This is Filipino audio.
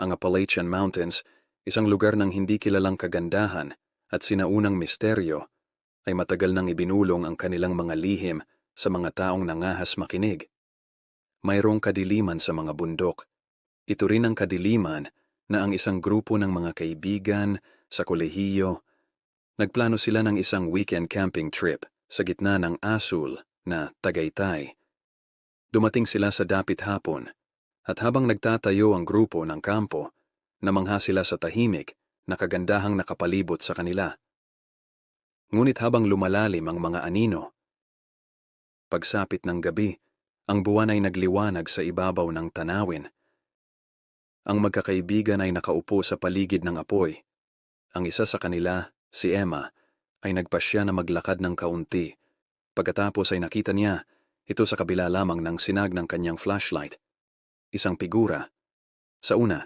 Ang Appalachian Mountains, isang lugar ng hindi kilalang kagandahan at sinaunang misteryo, ay matagal nang ibinulong ang kanilang mga lihim sa mga taong nangahas makinig. Mayroong kadiliman sa mga bundok. Ito rin ang kadiliman na ang isang grupo ng mga kaibigan sa kolehiyo, nagplano sila ng isang weekend camping trip sa gitna ng asul na Tagaytay. Dumating sila sa dapit hapon at habang nagtatayo ang grupo ng kampo, namangha sila sa tahimik na kagandahang nakapalibot sa kanila. Ngunit habang lumalalim ang mga anino, pagsapit ng gabi, ang buwan ay nagliwanag sa ibabaw ng tanawin. Ang magkakaibigan ay nakaupo sa paligid ng apoy. Ang isa sa kanila, si Emma, ay nagpasya na maglakad ng kaunti. Pagkatapos ay nakita niya, ito sa kabila lamang ng sinag ng kanyang flashlight. Isang figura. Sa una,